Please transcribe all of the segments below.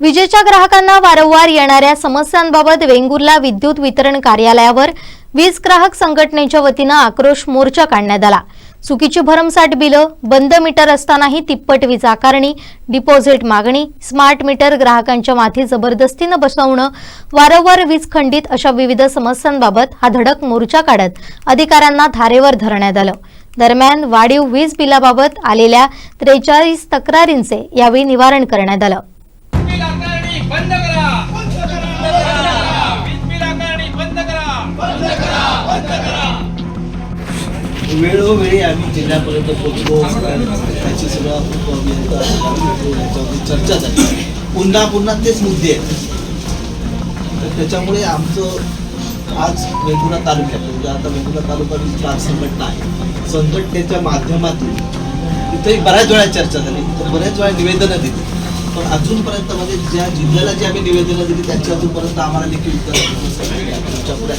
विजेच्या ग्राहकांना वारंवार येणाऱ्या समस्यांबाबत वेंगुर्ला विद्युत वितरण कार्यालयावर वीज ग्राहक संघटनेच्या वतीनं आक्रोश मोर्चा काढण्यात आला. चुकीची भरमसाठ बिलं बंद मीटर असतानाही तिप्पट वीज आकारणी डिपॉझिट मागणी स्मार्ट मीटर ग्राहकांच्या माथी जबरदस्तीनं बसवणं वारंवार वीज खंडित अशा विविध समस्यांबाबत हा धडक मोर्चा काढत अधिकाऱ्यांना धारेवर धरण्यात आलं. दरम्यान वाढीव वीज बिलाबाबत आलेल्या त्रेचाळीस तक्रारींचे यावेळी निवारण करण्यात आलं. वेळोवेळी आम्ही जिल्ह्यापर्यंत पोहोचलो. त्याची सगळा खूप याच्यावरती चर्चा झाली. पुन्हा पुन्हा तेच मुद्दे आहेत. तर त्याच्यामुळे आमचं आज वेगुरा तालुक्यात म्हणजे आता वेगुरा तालुका चार संघटना आहे. संघटनेच्या माध्यमातून. तिथेही बऱ्याच वेळा चर्चा झाली. तर बऱ्याच वेळा निवेदनं दिली. पण अजूनपर्यंत म्हणजे ज्या जिल्ह्याला जी आम्ही निवेदनं दिली त्यांची अजूनपर्यंत आम्हाला देखील उत्तर तुमच्यापुढे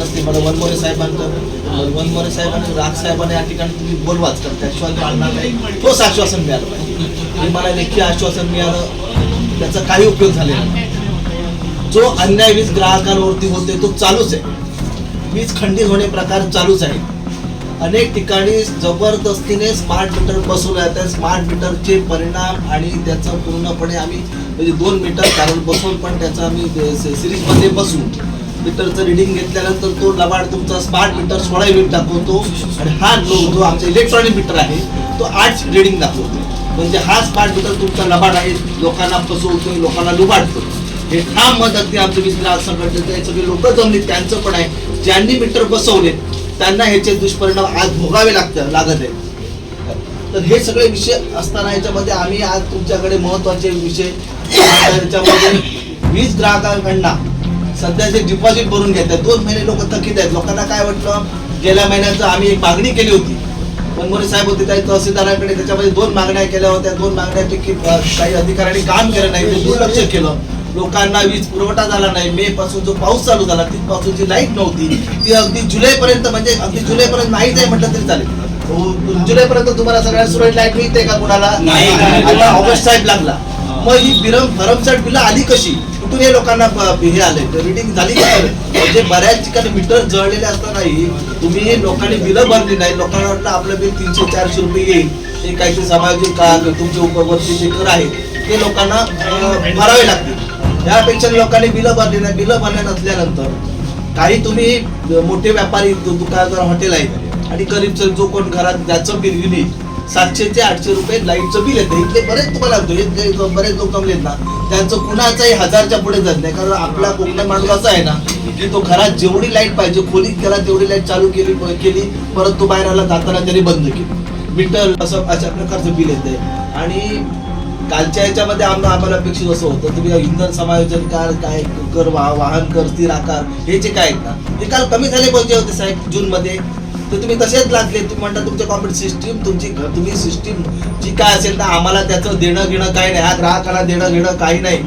नसते मला वनमोरे साहेबांचं वनमोरे साहेबांनी राग साहेबांनी या ठिकाणी तुम्ही बोलवाच तर त्याशिवाय मिळणार नाही. तोच आश्वासन मिळालं पाहिजे. हे मला लेखी आश्वासन मिळालं. त्याचा काही उपयोग झालेला नाही. जो अन्याय वीज ग्राहकांवरती होते तो चालूच आहे. वीज खंडित होणे प्रकार चालूच आहे. अनेक ठिकाणी जबरदस्तीने स्मार्ट मीटर बसवले त्या स्मार्ट मीटरचे परिणाम आणि त्याचं पूर्णपणे आम्ही म्हणजे दोन मीटर कारण बसवून पण त्याचा आम्ही सिरीजमध्ये बसवून मीटरचं रिडिंग घेतल्यानंतर तो लबाड तुमचा स्मार्ट मीटर सोळा युनिट दाखवतो. आणि हा जो जो आमचा इलेक्ट्रॉनिक मीटर आहे तो आठ रिडिंग दाखवतो. म्हणजे हा स्मार्ट मीटर तुमचा लबाड आहे. लोकांना फसवतोय लोकांना लुबाडतो हे ठाम मत अगदी आमचं वीज संघटनेचे सगळे लोक जमले त्यांचं पण आहे. ज्यांनी मीटर बसवले त्यांना ह्याचे दुष्परिणाम आज भोगावे लागतं लागत आहे तर हे सगळे विषय असताना याच्यामध्ये आम्ही आज तुमच्याकडे महत्त्वाचे विषय याच्यामध्ये वीज सध्या सध्याचे डिपॉझिट भरून घेत आहेत दोन महिने लोक थकीत आहेत. लोकांना काय वाटलं? गेल्या महिन्याचं आम्ही एक मागणी केली होती. मनमोरे साहेब होते त्या तहसीलदाराकडे त्याच्यामध्ये दोन मागण्या केल्या होत्या. दोन मागण्यापैकी काही अधिकाऱ्यांनी काम केलं नाही ते दुर्लक्ष केलं. लोकांना वीज पुरवठा झाला नाही. मे पासून जो पाऊस चालू झाला तिथपासूनची लाइट नव्हती ती अगदी जुलै पर्यंत म्हणजे अगदी जुलै पर्यंत नाहीच आहे म्हटलं तरी चालेल. जुलै पर्यंत तुम्हाला सगळ्यांना सुरळीत लाइट मिळते का कुणाला? नाही. आता ऑगस्ट साहेब लागला. मग ही बिरम भरमसाठ बिलं आली कशी? कुठून हे लोकांना हे आले? रिडिंग झाली का म्हणजे बऱ्याच ठिकाणी मीटर जळलेले असतानाही तुम्ही हे लोकांनी बिलं भरली नाही. लोकांना वाटलं आपलं बिल तीनशे चारशे रुपये येईल. ते काहीतरी सामाजिक का तुमचे उपवरती जे कर आहे. ते लोकांना भरावे लागतील. यापेक्षा लोकांनी बिलं भरली नाही. बिलं भरल्या नसल्यानंतर काही तुम्ही मोठे व्यापारी दुकानदार हॉटेल आहेत आणि गरीब जो कोण घरात ज्याचं बिल गेली सातशे ते आठशे रुपये लाईटचं बिल येतं. इथले बरेच तुम्हाला हे बरेच लोक जमलेत ना त्यांचं कुणाचाही हजारच्या पुढे जात नाही. कारण आपला कोकण माणूस असा आहे ना की तो घरात जेवढी लाइट पाहिजे खोलीत गेला तेवढी लाइट चालू केली केली परत तो बाहेर आला जाताना त्याने बंद केली. मीटर असं अशा प्रकारचं बिल येते आणि कालच्या याच्यामध्ये आम्हाला आम्हाला अपेक्षित असं होतं. तुम्ही इंधन समायोजन कार काय कर वाह वाहन कर स्थिर आकार हे जे काय आहेत ना हे काल कमी झाले पाहिजे होते साहेब जूनमध्ये. तर तुम्ही तसेच लागले? तुम्ही म्हणता तुमच्या कॉम्प्युटर सिस्टीम तुमची तुम्ही सिस्टीम जी काय असेल ना आम्हाला त्याचं देणं घेणं काही नाही. हा ग्राहकाला देणं घेणं काही नाही.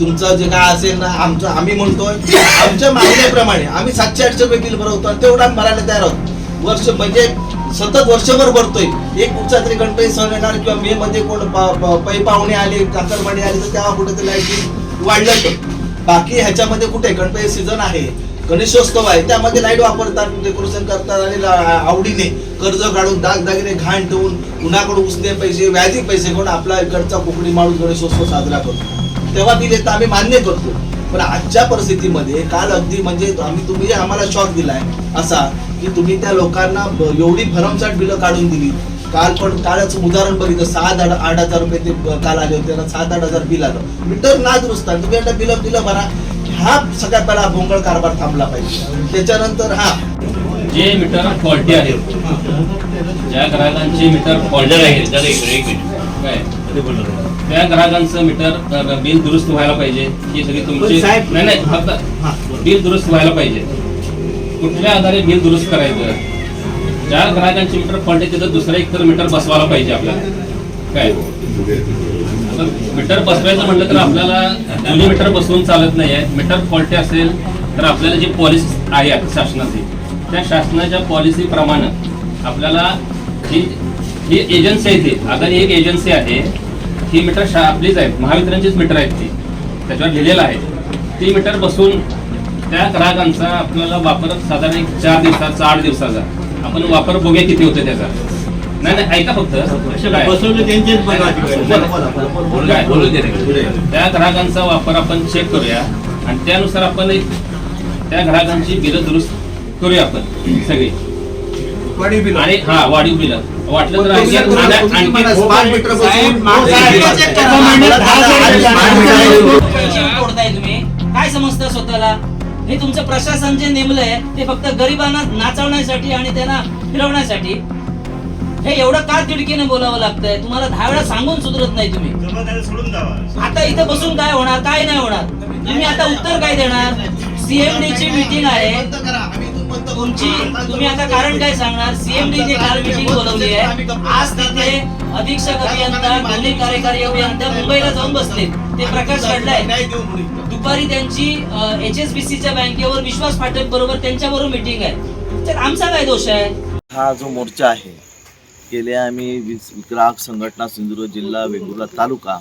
तुमचं जे काय असेल ना आमचं आम्ही म्हणतोय आमच्या मागण्याप्रमाणे. आम्ही सातशे आठशे रुपये बिल भरवतो आणि तेवढा भरायला तयार आहोत. वर्ष म्हणजे सतत वर्षभर भरतोय. एक कुठचा तरी गणपती सण येणार किंवा मे मध्ये कोण पै पाहुणे आले काकरमाडी आले तर तेव्हा कुठेतरी लाइट वाढलं बाकी ह्याच्यामध्ये कुठे? गणपती सीझन आहे. गणेशोत्सव आहे. त्यामध्ये लाइट वापरतात डेकोरेशन करतात आणि आवडीने कर्ज काढून दागदागिने घाण ठेवून उन्हाकडून उसने पैसे व्याजी पैसे कोण आपला इकडचा कोकणी माणूस गणेशोत्सव साजरा करतो. तेव्हा बिल तर आम्ही मान्य करतो. पण आजच्या परिस्थितीमध्ये काल अगदी म्हणजे आम्ही तुम्ही आम्हाला शॉक दिलाय असा की तुम्ही त्या लोकांना एवढी भरमसाठ बिलं काढून दिली. काल पण कालच उदाहरण बघितलं सात आठ आठ हजार रुपये ते काल आले होते त्यांना सात आठ हजार बिल आलं. मीटर ना दुरुस्त आहे. तुम्ही आता बिलं बिलं भरा. हा सगळ्यात पहिला भोंगळ कारभार थांबला पाहिजे. त्याच्यानंतर हा. जे मीटर फॉल्टी आहेत ज्या ग्राहकांचे मीटर फॉल्टर आहे काय? त्या ग्राहकांचं मीटर बिल दुरुस्त व्हायला पाहिजे. ही सगळी तुमची नाही नाही. फक्त बिल दुरुस्त व्हायला पाहिजे. कुठल्या आधारे बिल दुरुस्त करायचं? ज्या ग्राहकांचे मीटर फॉल्ट आहे तिथं दुसरं एक तर मीटर बसवायला पाहिजे आपल्याला. काय? मीटर बसवायचं म्हटलं तर आपल्याला दोन्ही मीटर बसवून चालत नाही आहे. मीटर फॉल्टी असेल तर आपल्याला जी पॉलिसी आहे शासनाची त्या शासनाच्या पॉलिसीप्रमाणे आपल्याला ही ही एजन्सी आहे ती आता एक एजन्सी आहे ही मीटर शा आपलीच आहेत महावितरणचीच मीटर आहेत ती. त्याच्यावर लिहिलेलं आहे. ती मीटर बसून त्या ग्राहकांचा आपल्याला वापर साधारण एक चार दिवसाचा आठ दिवसाचा. आपण वापर बघूया किती होतं त्याचा. नाही नाही ऐका फक्त. काय? बसवलं त्यांचेच बघा तिकडे. काय? त्या ग्राहकांचा वापर आपण चेक करूया. आणि त्यानुसार आपण एक त्या ग्राहकांची बिलं दुरुस्त करूया आपण सगळी. आणि हा वाढीव बिलं. वाटलं तर आणखी आणखी साहेब, मागच्या. महिन्यात दहा हजार काय समजतं स्वतःला? हे तुमचं प्रशासन जे नेमलंय ते फक्त गरिबांना नाचवण्यासाठी आणि त्यांना फिरवण्यासाठी. हे एवढं का तिडकीने बोलावं लागतंय? तुम्हाला दहा वेळा सांगून सुधरत नाही तुम्ही. जबाबदारी सोडून द्यावा. आता इथं बसून काय होणार काय नाही होणार? तुम्ही आता उत्तर काय देणार? सीएमडी ची मीटिंग आहे. तुमची तुम्ही आता कारण काय सांगणार? सीएमडी ने काल मीटिंग बोलवली आहे. आज तिथे अधीक्षक अभियंता दोन्ही कार्यकारी अभियंता मुंबईला जाऊन बसले ते प्रकाश होईल. दुपारी त्यांची एच एस बी सीच्या बँकेवर विश्वास पाठक बरोबर त्यांच्याबरोबर मीटिंग आहे. तर आमचा काय दोष आहे? हा जो मोर्चा आहे गेल्या आम्ही वीज ग्राहक संघटना सिंधुदुर्ग जिल्हा वेंगुर्ला तालुका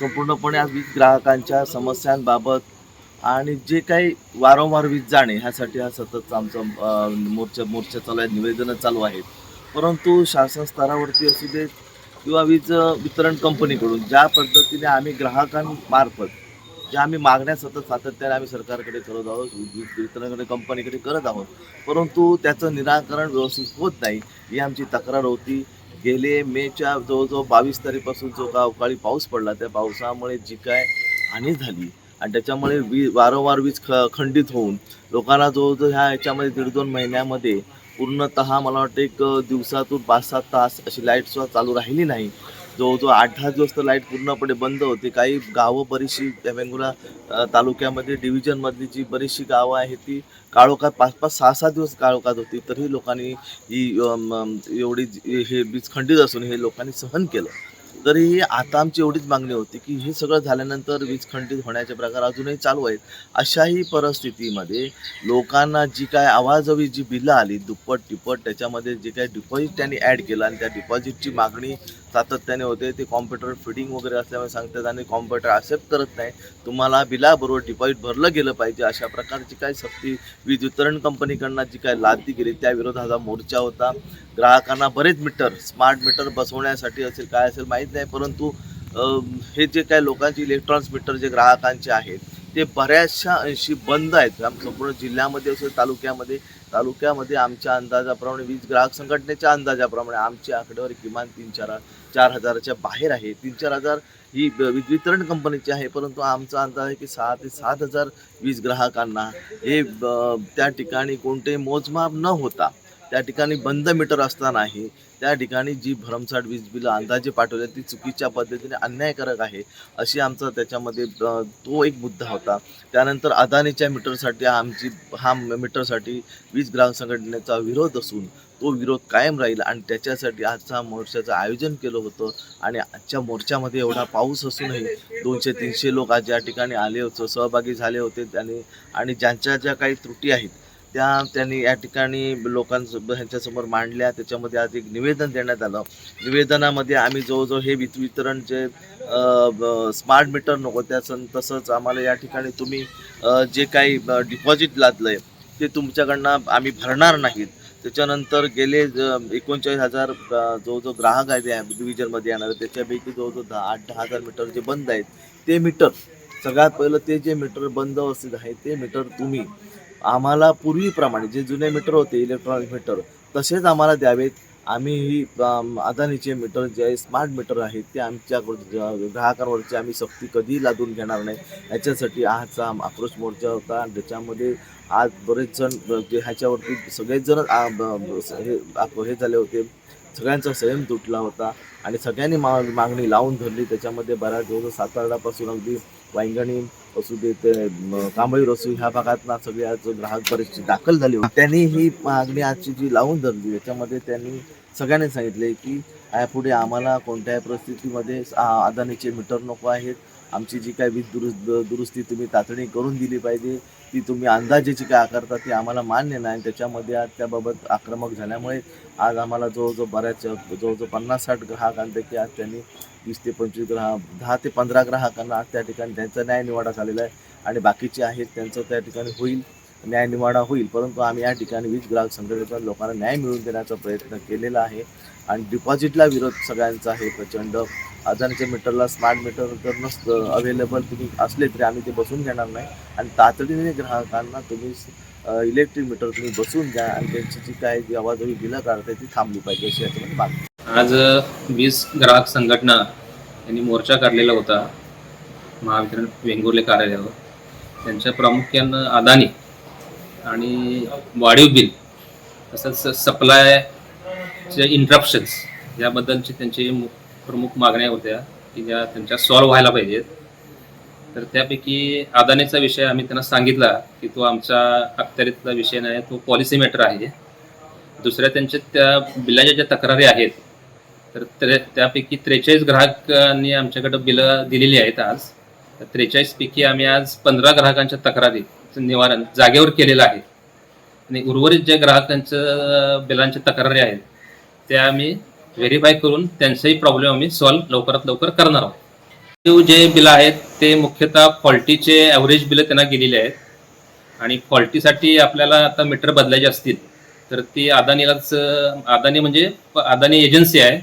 संपूर्णपणे आज वीज ग्राहकांच्या समस्यांबाबत आणि जे काही वारंवार वीज जाणे ह्यासाठी हा सतत आमचा मोर्चा मोर्चा चालू आहे निवेदनं चालू आहेत. परंतु शासन स्तरावरती असू देत किंवा वीज वितरण कंपनीकडून ज्या पद्धतीने आम्ही ग्राहकांमार्फत ज्या आम्ही मागण्या सतत सातत्याने आम्ही सरकारकडे करत आहोत वीज वितरणाकडे कंपनीकडे करत आहोत. परंतु त्याचं निराकरण व्यवस्थित होत नाही. ही आमची तक्रार होती. गेले मेच्या जवळजवळ बावीस तारीखपासून जो का अवकाळी पाऊस पडला त्या पावसामुळे जी काय हानी झाली आणि त्याच्यामुळे वी वारंवार वीज ख खंडित होऊन लोकांना जवळजवळ ह्या याच्यामध्ये दीड दोन महिन्यामध्ये पूर्णतः मला वाटतं एक दिवसातून पाच सात तास अशी लाइट सुद्धा चालू राहिली नाही. जवळजवळ आठ दहा दिवस तर लाइट पूर्णपणे बंद होती. काही गावं बरीचशी त्या वेंगुर्ला तालुक्यामध्ये डिव्हिजनमधली जी बरीचशी गावं आहेत ती काळोखात पाच पाच सहा सहा दिवस काळोखात होती. तरीही लोकांनी ही अम, एवढी हे वीज खंडित असून हे लोकांनी सहन केलं. तरीही आता आमची एवढीच मागणी होती की हे सगळं झाल्यानंतर वीज खंडित होण्याचे प्रकार अजूनही चालू आहेत. अशाही परिस्थितीमध्ये लोकांना जी काय आवाजवी जी बिलं आली दुप्पट तिप्पट त्याच्यामध्ये जे काय डिपॉझिट त्यांनी ॲड केलं आणि त्या डिपॉझिटची मागणी सातत्याने होते ते कॉम्प्युटर फिटिंग वगैरे असल्यामुळे सांगतात आणि कॉम्प्युटर ॲक्सेप्ट करत नाही. तुम्हाला बिलाबरोबर डिपॉझिट भरलं गेलं पाहिजे अशा प्रकारची काही सक्ती? वीज वितरण कंपनीकडनं जी काय लादली गेली त्या विरोधाचा मोर्चा होता. ग्राहकांना बरेच मीटर स्मार्ट मीटर बसवण्यासाठी असेल काय असेल माहीत नाही परंतु हे जे काय लोकांचे इलेक्ट्रॉनिक्स मीटर जे ग्राहकांचे आहेत ते बऱ्याचशा अंशी बंद आहेत. संपूर्ण जिल्ह्यामध्ये असेल तालुक्यामध्ये तालुक्यामध्ये आमच्या अंदाजाप्रमाणे वीज ग्राहक संघटनेच्या अंदाजाप्रमाणे आमची आकडेवारी किमान तीन चार चार हजाराच्या बाहेर आहे. तीन चार हजार ही वीज वितरण कंपनीची आहे परंतु आमचा अंदाज आहे की सहा ते सात हजार वीज ग्राहकांना हे ब- त्या ठिकाणी कोणते मोजमाप न होता त्या ठिकाणी बंद मीटर असतानाही त्या ठिकाणी जी भरमसाठ वीज बिलं अंदाजे पाठवली ती चुकीच्या पद्धतीने अन्यायकारक आहे अशी आमचा त्याच्यामध्ये तो एक मुद्दा होता. त्यानंतर अदानीच्या मीटरसाठी आमची हा मीटरसाठी वीज ग्राहक संघटनेचा विरोध असून तो विरोध कायम राहील आणि त्याच्यासाठी आजचा मोर्चाचं आयोजन केलं होतं आणि आजच्या मोर्चामध्ये एवढा पाऊस असूनही दोनशे तीनशे लोक आज या ठिकाणी आले होते सहभागी झाले होते त्याने आणि ज्यांच्या ज्या काही त्रुटी आहेत त्या त्यांनी या ठिकाणी लोकांसोबत ह्यांच्यासमोर मांडल्या. त्याच्यामध्ये आज एक निवेदन देण्यात आलं. निवेदनामध्ये आम्ही जवळजवळ हे वित वितरण जे स्मार्ट मीटर नको त्याचं तसंच आम्हाला या ठिकाणी तुम्ही जे काही डिपॉझिट लादलं आहे ते तुमच्याकडनं आम्ही भरणार नाहीत. त्याच्यानंतर गेले एकोणचाळीस हजार जो जो ग्राहक आहे या डिव्हिजनमध्ये येणार. त्याच्यापैकी जवळजवळ दहा आठ दहा हजार मीटर जे बंद आहेत ते मीटर सगळ्यात पहिलं ते जे मीटर बंद अवस्थेत आहे ते मीटर तुम्ही आम्हाला पूर्वीप्रमाणे जे जुने मीटर होते इलेक्ट्रॉनिक मीटर तसेच आम्हाला द्यावेत. आम्ही ही अदानीचे मीटर जे आहे स्मार्ट मीटर आहेत ते आमच्या ग्राहकांवरची आम्ही सक्ती कधीही लादून घेणार नाही. याच्यासाठी आजचा आक्रोश मोर्चा होता. आणि आज बरेच जण जे ह्याच्यावरती सगळेच जण हे आप- हे झाले होते. सगळ्यांचा संयम तुटला होता. आणि सगळ्यांनी मा मागणी लावून धरली. त्याच्यामध्ये बऱ्याच दिवस सातारडापासून अगदी वायंगणी असू दे ते कांबळी रसू ह्या भागातना सगळी आज ग्राहक बरेचसे दाखल झाली होती. त्यांनी ही मागणी आजची जी लावून धरली याच्यामध्ये त्यांनी सगळ्यांनी सांगितले की यापुढे आम्हाला कोणत्याही परिस्थितीमध्ये अदानीचे मीटर नको आहेत आमची जी काय वीज दुरुस्त दुरुस्ती तुम्ही तातडी करून दिली पाहिजे ती तुम्ही अंदाजेची काय आकारता ती आम्हाला मान्य नाही. आणि त्याच्यामध्ये आज त्याबाबत आक्रमक झाल्यामुळे आज आम्हाला जवळजवळ बऱ्याच जवळजवळ पन्नास साठ ग्राहकांपैकी आज त्यांनी वीस ते पंचवीस ग्राहक दहा ते पंधरा ग्राहकांना आज त्या ठिकाणी त्यांचा न्याय निवाडा झालेला आहे. आणि बाकीचे आहेत त्यांचं त्या ठिकाणी होईल न्याय निवाडा होईल. परंतु आम्ही या ठिकाणी वीज ग्राहक संघटनेचा लोकांना न्याय मिळवून देण्याचा प्रयत्न केलेला आहे. आणि डिपॉझिटला विरोध सगळ्यांचा आहे प्रचंड. अदानीच्या मीटरला स्मार्ट मीटर जर नसतं अवेलेबल तुम्ही असले तरी आम्ही ते बसून घेणार नाही. आणि तातडीने ग्राहकांना तुम्ही इलेक्ट्रिक मीटर तुम्ही बसून घ्या आणि त्यांची जी काय जी आवाजवी बिलं काढताय ती थांबली पाहिजे अशी याच्यामध्ये मागणी आज वीज ग्राहक संघटना यांनी मोर्चा काढलेला होता महावितरण वेंगुर्ले कार्यालयावर. त्यांच्या प्रामुख्यानं अदानी आणि वाढीव बिल तसंच सप्लायचे इंटरप्शन्स याबद्दलचे त्यांचे प्रमुख मागण्या होत्या की ज्या त्यांच्या सॉल्व्ह व्हायला पाहिजेत. तर त्यापैकी अदानीचा विषय आम्ही त्यांना सांगितला की तो आमचा अखत्यारीतला विषय नाही तो पॉलिसी मॅटर आहे. दुसऱ्या त्यांच्या त्या बिलाच्या ज्या तक्रारी आहेत तर त्रे त्यापैकी त्रेचाळीस ग्राहकांनी आमच्याकडं बिलं दिलेली आहेत आज. तर आम्ही आज पंधरा ग्राहकांच्या तक्रारीचं निवारण जागेवर केलेलं आहे. आणि उर्वरित ज्या ग्राहकांचं बिलांच्या तक्रारी आहेत त्या आम्ही व्हेरीफाय करून त्यांचाही प्रॉब्लेम आम्ही सॉल्व्ह लवकरात लवकर करणार आहोत. जे बिलं आहेत ते मुख्यतः फॉल्टीचे ॲव्हरेज बिलं त्यांना गेलेले आहेत. आणि फॉल्टीसाठी आपल्याला आता मीटर बदलायचे असतील तर ती अदानीलाच अदानी म्हणजे अदानी एजन्सी आहे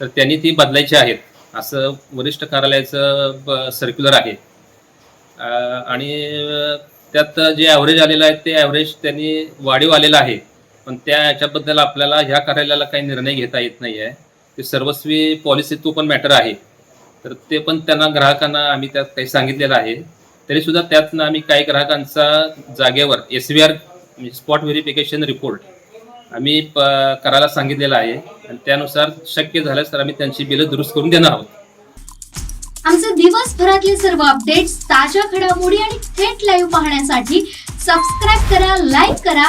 तर त्यांनी ती बदलायची आहेत. असं वरिष्ठ कार्यालयाचं सर्क्युलर आहे. आणि त्यात जे ॲव्हरेज आलेलं आहे ते ॲव्हरेज त्यांनी वाढीव आलेलं आहे. पण त्या याच्याबद्दल आपल्याला ह्या कार्यालयाला काही निर्णय घेता येत नाही आहे ते सर्वस्वी पॉलिसी तो पण मॅटर आहे. तर ते पण त्यांना ग्राहकांना आम्ही त्यात काही सांगितलेलं आहे. तरी सुद्धा त्यातनं आम्ही काही ग्राहकांचा जागेवर S V R spot verification report आम्ही प करायला सांगितलेलं आहे. आणि त्यानुसार शक्य झाल्यास तर आम्ही त्यांची बिलं दुरुस्त करून देणार आहोत. आमचे दिवसभरातले सर्व अपडेट्स ताज्या घडामोडी आणि थेट लाईव्ह पाहण्यासाठी सबस्क्राईब करा लाईक करा